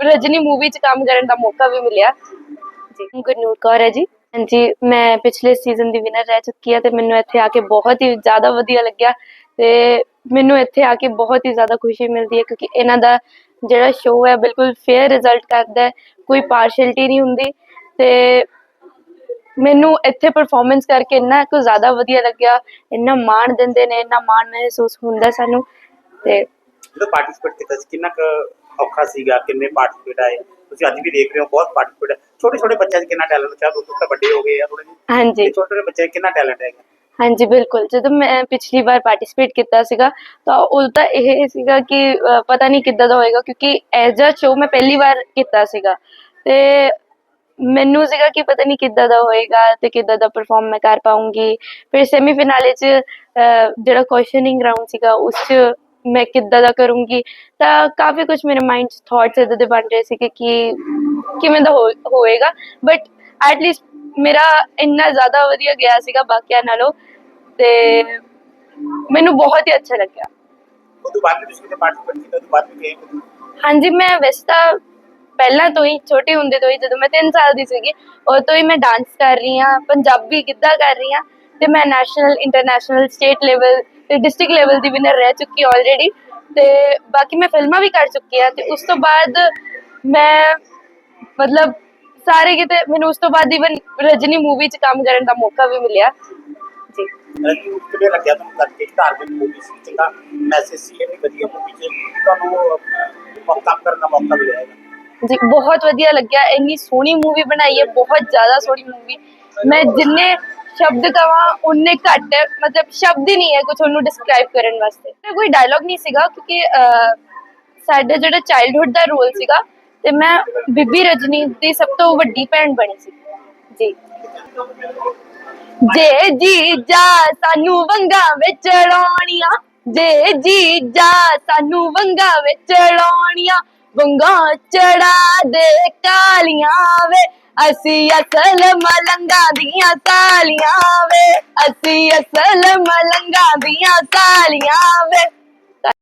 Rajni movie 'ਚ ਕੰਮ ਕਰਨ ਦਾ ਮੌਕਾ ਵੀ ਮਿਲਿਆ। ਜੀ। ਗੁਰਨੂਰ ਕੌਰ ਹੈ ਜੀ। ਹਾਂਜੀ ਮੈਂ ਪਿਛਲੇ ਸੀਜ਼ਨ ਦੀ ਵਿਨਰ ਰਹਿ ਚੁੱਕੀ ਹਾਂ ਤੇ ਮੈਨੂੰ ਇੱਥੇ ਆ ਕੇ ਬਹੁਤ ਹੀ ਜ਼ਿਆਦਾ ਵਧੀਆ ਲੱਗਿਆ ਤੇ ਮੈਨੂੰ ਇੱਥੇ ਆ ਕੇ ਬਹੁਤ ਹੀ ਜ਼ਿਆਦਾ ਖੁਸ਼ੀ ਮਿਲਦੀ ਹੈ ਕਿਉਂਕਿ ਇਹਨਾਂ ਦਾ ਜਿਹੜਾ ਸ਼ੋਅ ਹੈ ਬਿਲਕੁਲ ਫੇਅਰ ਰਿਜ਼ਲਟ ਕਰਦਾ ਹੈ ਕੋਈ ਪਾਰਸ਼ੈਲਿਟੀ ਨਹੀਂ ਹੁੰਦੀ ਤੇ ਮੈਨੂੰ ਇੱਥੇ ਪਰਫਾਰਮੈਂਸ ਕਰਕੇ ਇੰਨਾ ਕੁ ਜ਼ਿਆਦਾ ਵਧੀਆ ਲੱਗਿਆ ਇੰਨਾ ਮਾਣ ਦਿੰਦੇ ਨੇ ਇੰਨਾ ਮਾਣ ਮਹਿਸੂਸ ਹੁੰਦਾ ਸਾਨੂੰ ਤੇ ਜਦੋਂ ਪਾਰਟਿਸਿਪੇਟ ਕੀਤਾ ਸੀ ਕਿੰਨਾ ਕੁ ਔਖਾ ਸੀਗਾ ਕਿੰਨੇ ਪਾਰਟਿਸਿਪੇਟ ਆਏ। ਤੁਸੀਂ ਅੱਜ ਵੀ ਦੇਖ ਰਹੇ ਹੋ ਬਹੁਤ ਪਾਰਟਿਸਿਪੇਟ ਛੋਟੇ ਛੋਟੇ ਬੱਚਿਆਂ 'ਚ ਕਿੰਨਾ ਟੈਲੈਂਟ ਚਾਹ ਤੁਸੀਂ ਤਾਂ ਵੱਡੇ ਹੋ ਗਏ ਆ ਥੋੜੇ ਜਿਹੇ। ਹਾਂਜੀ। ਛੋਟੇ ਛੋਟੇ ਬੱਚੇ 'ਚ ਕਿੰਨਾ ਟੈਲੈਂਟ ਹੈਗਾ? ਹਾਂਜੀ ਬਿਲਕੁਲ। ਜਦੋਂ ਮੈਂ ਪਿਛਲੀ ਵਾਰ ਪਾਰਟਿਸਿਪੇਟ ਕੀਤਾ ਸੀਗਾ ਤਾਂ ਉਦੋਂ ਇਹ ਸੀਗਾ ਕਿ ਪਤਾ ਨਹੀਂ ਕਿੱਦਾਂ ਦਾ ਹੋਏਗਾ ਕਿਉਂਕਿ ਐਜ਼ ਅ ਸ਼ੋ ਮੈਂ ਪਹਿਲੀ ਵਾਰ ਕੀਤਾ ਸੀਗਾ। ਤੇ ਮੈਨੂੰ ਸੀਗਾ ਕਿ ਪਤਾ ਨਹੀਂ ਕਿੱਦਾਂ ਦਾ ਹੋਏਗਾ ਤੇ ਕਿੱਦਾਂ ਦਾ ਪਰਫਾਰਮ ਮੈਂ ਕਰ ਪਾਉਂਗੀ ਫਿਰ ਸੈਮੀ 'ਚ ਅਹ, ਜਿਹੜਾ ਕੁਐਸਚਨਿੰਗ ਰਾਉਂਡ ਸੀਗਾ ਉਸ 'ਚ ਮੈਂ ਕਿੱਦਾਂ ਦਾ ਕਰੂੰਗੀ? ਤਾਂ ਕਾਫੀ ਕੁਝ ਮੇਰੇ ਮਾਈਂਡ 'ਚ ਥਾਟਸ ਇਦਾਂ ਦੇ ਬਣ ਰਹੇ ਸੀ ਕਿ ਕਿਵੇਂ ਦਾ ਹੋਏਗਾ। ਬਟ ਐਟਲੀਸਟ ਮੇਰਾ ਇੰਨਾ ਜ਼ਿਆਦਾ ਵਧੀਆ ਗਿਆ ਸੀਗਾ ਬਾਕੀਆਂ ਨਾਲੋਂ ਤੇ ਮੈਨੂੰ ਬਹੁਤ ਹੀ ਅੱਛਾ ਲੱਗਿਆ। ਬਾਅਦ ਕਿਤੇ ਪਾਰਟਿਸਿਪੇਟ ਕੀਤਾ? ਬਾਅਦ ਗਏ? ਹਾਂਜੀ ਮੈਂ ਵੈਸੇ ਤਾਂ ਪਹਿਲਾਂ ਤੋਂ ਹੀ ਛੋਟੇ ਹੁੰਦੇ ਤੋਂ ਹੀ ਜਦੋਂ ਮੈਂ 3 ਸਾਲ ਦੀ ਸੀਗੀ ਉਦੋਂ ਤੋਂ ਹੀ ਮੈਂ ਡਾਂਸ ਕਰ ਰਹੀ ਹਾਂ ਪੰਜਾਬੀ ਗਿੱਧਾ ਕਰ ਰਹੀ ਹਾਂ ਤੇ ਮੈਂ ਨੈਸ਼ਨਲ ਇੰਟਰਨੈਸ਼ਨਲ ਸਟੇਟ ਲੈਵਲ ਤੇ ਡਿਸਟ੍ਰਿਕਟ ਲੈਵਲ ਦੀ ਵਿਨਰ ਰਹਿ ਚੁੱਕੀ ਆਲਰੇਡੀ ਤੇ ਬਾਕੀ ਮੈਂ ਫਿਲਮਾਂ ਵੀ ਕਰ ਚੁੱਕੀ ਆ ਤੇ ਉਸ ਤੋਂ ਬਾਅਦ ਮੈਂ ਮਤਲਬ ਸਾਰੇ ਕਿਤੇ ਮੈਨੂੰ ਉਸ ਤੋਂ ਬਾਅਦ ਇਵਨ ਰਜਨੀ ਮੂਵੀ 'ਚ ਕੰਮ ਕਰਨ ਦਾ ਮੌਕਾ ਵੀ ਮਿਲਿਆ। ਜੀ। ਰਣਜੀਤ ਨੂੰ ਕਿਵੇਂ ਲੱਗਿਆ ਤੁਹਾਨੂੰ ਕਰਕੇ ਧਾਰਮਿਕ ਮੂਵੀ ਸੀ ਚੰਗਾ ਮੈਸੇਜ ਸੀ ਇਹ ਵੀ ਵਧੀਆ ਮੂਵੀ 'ਚ ਤੁਹਾਨੂੰ ਅਹ, ਮੌਕਾ ਕਰਨ ਦਾ ਮੌਕਾ ਮਿਲਿਆ ਜੀ ਬਹੁਤ ਵਧੀਆ ਲੱਗਿਆ। ਇੰਨੀ ਸੋਹਣੀ ਮੂਵੀ ਬਣਾਈ ਹੈ ਬਹੁਤ ਜ਼ਿਆਦਾ ਸੋਹਣੀ ਮੂਵੀ ਮੈਂ ਜਿੰਨੇ ਸ਼ਬਦ ਕਵਾਂ, ਉਨੇ ਘੱਟ ਹੈ। ਮਤਲਬ ਸ਼ਬਦ ਹੀ ਨਹੀਂ ਹੈ ਕੁਝ ਉਹਨੂੰ ਡਿਸਕ੍ਰਾਈਬ ਕਰਨ ਵਾਸਤੇ। ਤੇ ਕੋਈ ਡਾਇਲੌਗ ਨਹੀਂ ਸੀਗਾ ਕਿਉਂਕਿ ਸਾਡਾ ਜਿਹੜਾ ਚਾਈਲਡਹੁੱਡ ਦਾ ਰੋਲ ਸੀਗਾ, ਤੇ ਮੈਂ ਬੀਬੀ ਰਜਨੀ ਦੀ ਸਭ ਤੋਂ ਵੱਡੀ ਭੈਣ ਬਣੀ ਸੀ। ਜੀ। ਜੇ ਜੀ ਜਾ ਸਾਨੂੰ ਵੰਗਾ ਵਿੱਚ ਲਾਉਣੀਆਂ, ਜੇ ਜੀ ਜਾ ਸਾਨੂੰ ਵੰਗਾ ਵਿੱਚ ਲਾਉਣੀਆਂ, ਵੰਗਾ ਚੜਾ ਦੇ ਕਾਲੀਆਂ ਵੇ। ਅਸੀਂ ਅਸਲ ਮਲੰਗਾ ਦੀਆਂ ਤਾਲੀਆਂ ਵੇ ਅਸੀਂ ਅਸਲ ਮਲੰਗਾ ਦੀਆਂ ਤਾਲੀਆਂ ਵੇ।